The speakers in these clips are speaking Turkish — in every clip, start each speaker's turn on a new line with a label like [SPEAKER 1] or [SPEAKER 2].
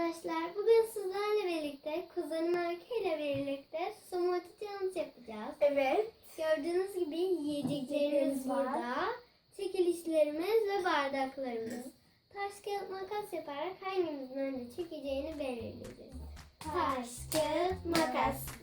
[SPEAKER 1] arkadaşlar. Bugün sizlerle birlikte kuzenim Öykü ile birlikte smoothie challenge yapacağız.
[SPEAKER 2] Evet.
[SPEAKER 1] Gördüğünüz gibi yiyeceklerimiz burada. Çekilişlerimiz ve bardaklarımız. Taş kağıt makas yaparak hangimizin önce çekeceğini belirleyeceğiz. Taş kağıt makas.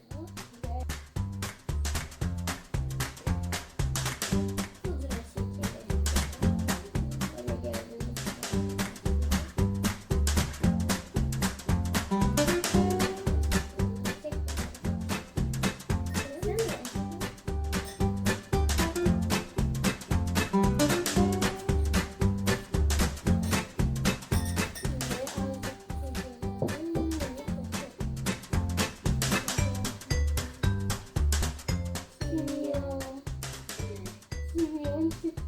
[SPEAKER 2] Thank you.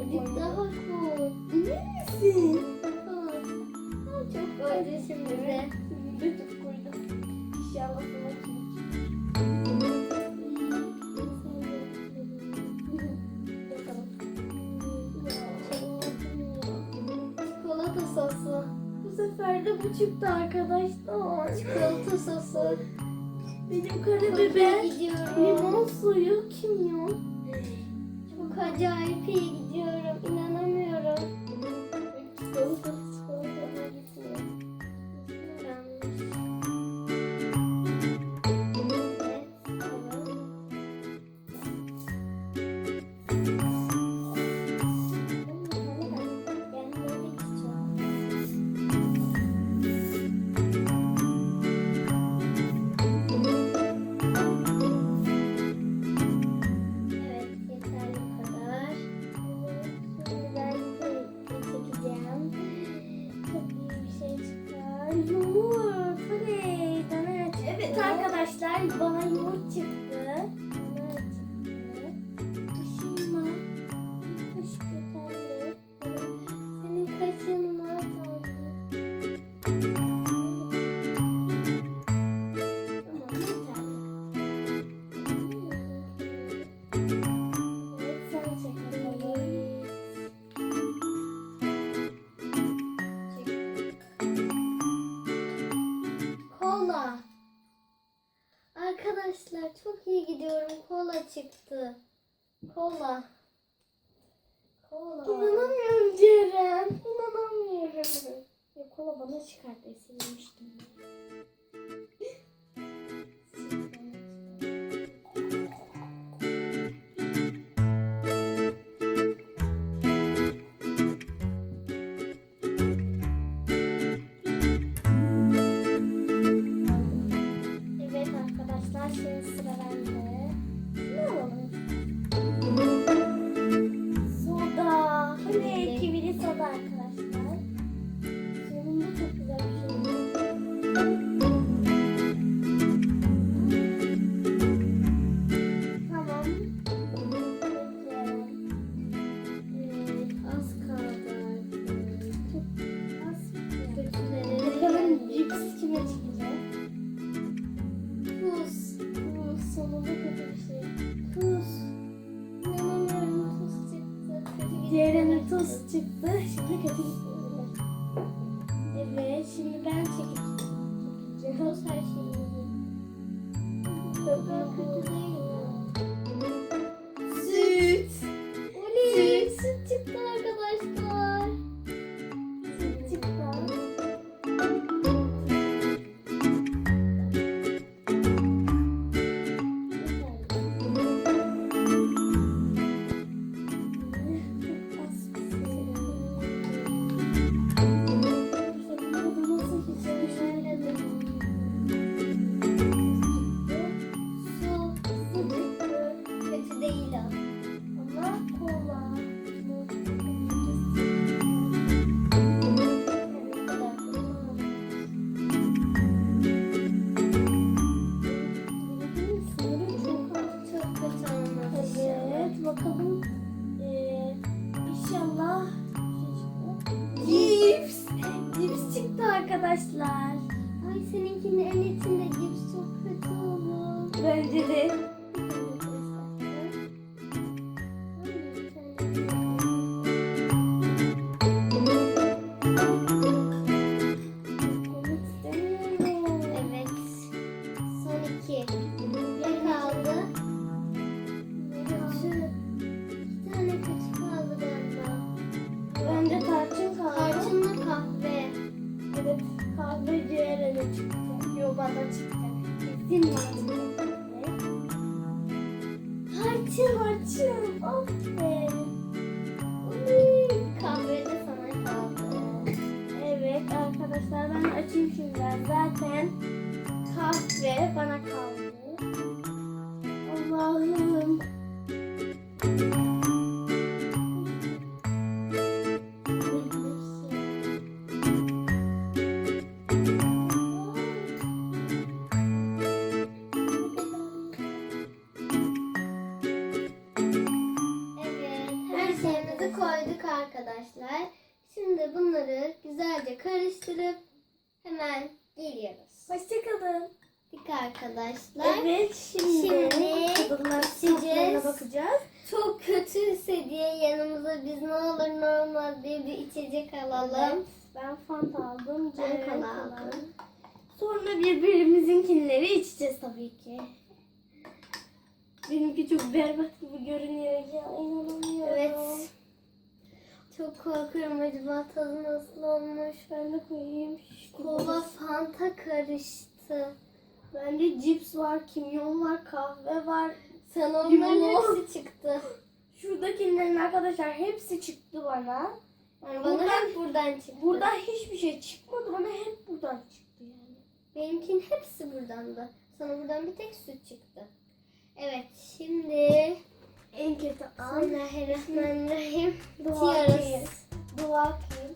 [SPEAKER 1] Azıcık daha koy.
[SPEAKER 2] Emin misin?
[SPEAKER 1] Çok koydu şimdi de
[SPEAKER 2] çok koydum. İnşallah sana
[SPEAKER 1] Çikolata sosu.
[SPEAKER 2] Bu sefer de bu çıktı arkadaşlar.
[SPEAKER 1] Çikolata sosu.
[SPEAKER 2] Benim
[SPEAKER 1] iyi gidiyorum.
[SPEAKER 2] limon suyu, kimyon.
[SPEAKER 1] Çok acayip iyi gidiyorum. İnanamıyorum. Çıktı. Kola. Kola.
[SPEAKER 2] İnanamıyorum Ceren. İnanamıyorum. Ya kola bana çıkart esirmiştim. Evet arkadaşlar şimdi sıra cips
[SPEAKER 1] kaldı. Tarçınlı kahve.
[SPEAKER 2] Evet kahve ciğerine çıkacak. Yok bana çıkacak. Kesin bana çıkacak. Tarçın tarçın. Aferin.
[SPEAKER 1] Uy, Kahve de sana kaldı.
[SPEAKER 2] Evet arkadaşlar ben açayım şimdi. Zaten kahve bana kaldı.
[SPEAKER 1] Arkadaşlar.
[SPEAKER 2] Evet şimdi,
[SPEAKER 1] Şimdi
[SPEAKER 2] tadımlar
[SPEAKER 1] içeceğiz.
[SPEAKER 2] tatlarına bakacağız.
[SPEAKER 1] Çok kötüyse diye yanımıza biz ne olur ne olmaz diye bir içecek alalım.
[SPEAKER 2] Evet, ben Fanta aldım.
[SPEAKER 1] Ben kola. aldım.
[SPEAKER 2] Sonra birbirimizinkileri içeceğiz tabii ki. Benimki çok berbat gibi görünüyor ya. İnanamıyorum.
[SPEAKER 1] Evet. Çok korkuyorum acaba tadı nasıl olmuş.
[SPEAKER 2] Ben de koyayım.
[SPEAKER 1] Kola fanta karıştı.
[SPEAKER 2] Bende cips var, kimyon var, kahve var.
[SPEAKER 1] Sen onların hepsi çıktı.
[SPEAKER 2] Şuradakilerin arkadaşlar hepsi çıktı bana. Yani
[SPEAKER 1] Bana
[SPEAKER 2] buradan,
[SPEAKER 1] hep buradan çıktı.
[SPEAKER 2] buradan hiçbir şey çıkmadı. Bana hep buradan çıktı yani.
[SPEAKER 1] Benimkinin hepsi buradandı. Sana buradan bir tek süt çıktı. Evet şimdi
[SPEAKER 2] En kötü an.
[SPEAKER 1] Bismillahirrahmanirrahim.
[SPEAKER 2] Dua.
[SPEAKER 1] Diyoruz.
[SPEAKER 2] Dua okuyayım.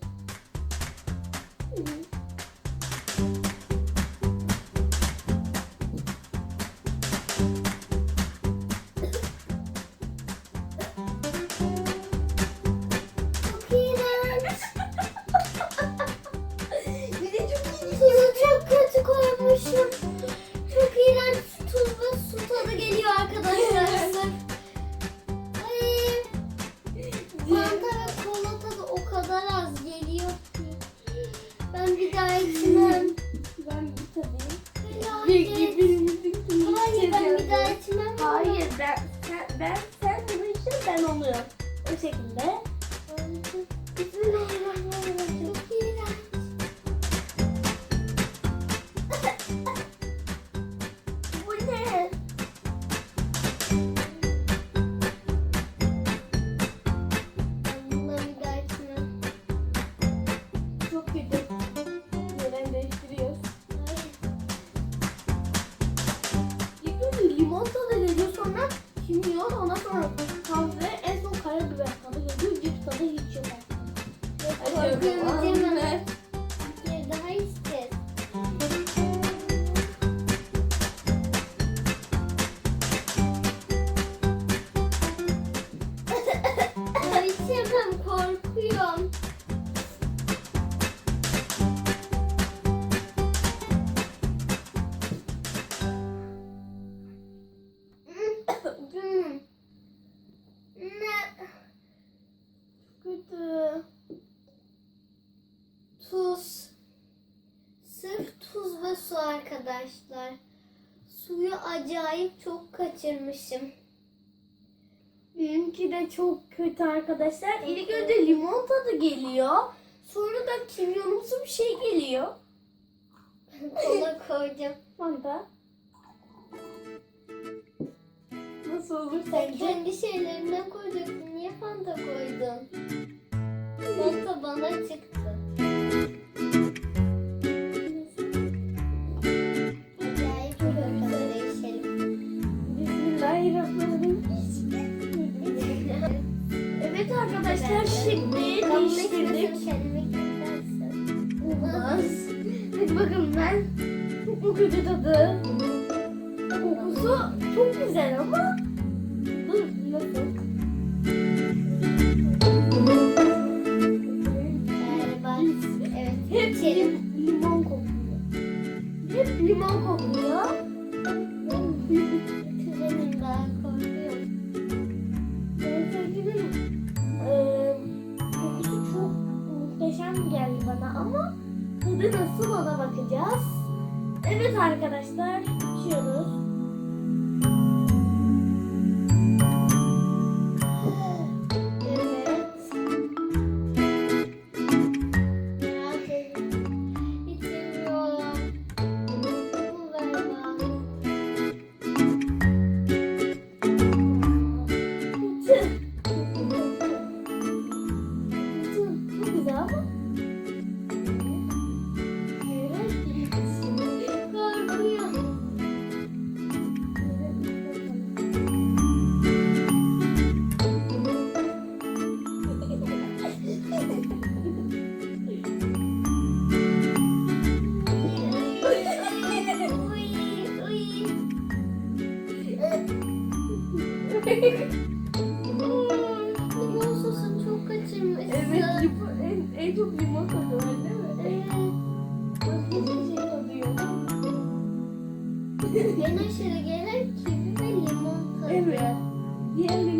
[SPEAKER 1] arkadaşlar. Suyu acayip çok kaçırmışım.
[SPEAKER 2] Benimki de çok kötü arkadaşlar. İlk önce limon tadı geliyor. Sonra da kimyonumsu bir şey geliyor.
[SPEAKER 1] Kola koyacağım.
[SPEAKER 2] Fanta. Nasıl olur sence?
[SPEAKER 1] Kendi şeylerinden koyacaktın. Niye fanta koydun? Fanta bana çıktı.
[SPEAKER 2] çok tadı. en
[SPEAKER 1] aşırı gelen kivi ve limon tadı.
[SPEAKER 2] Evet.
[SPEAKER 1] Diğer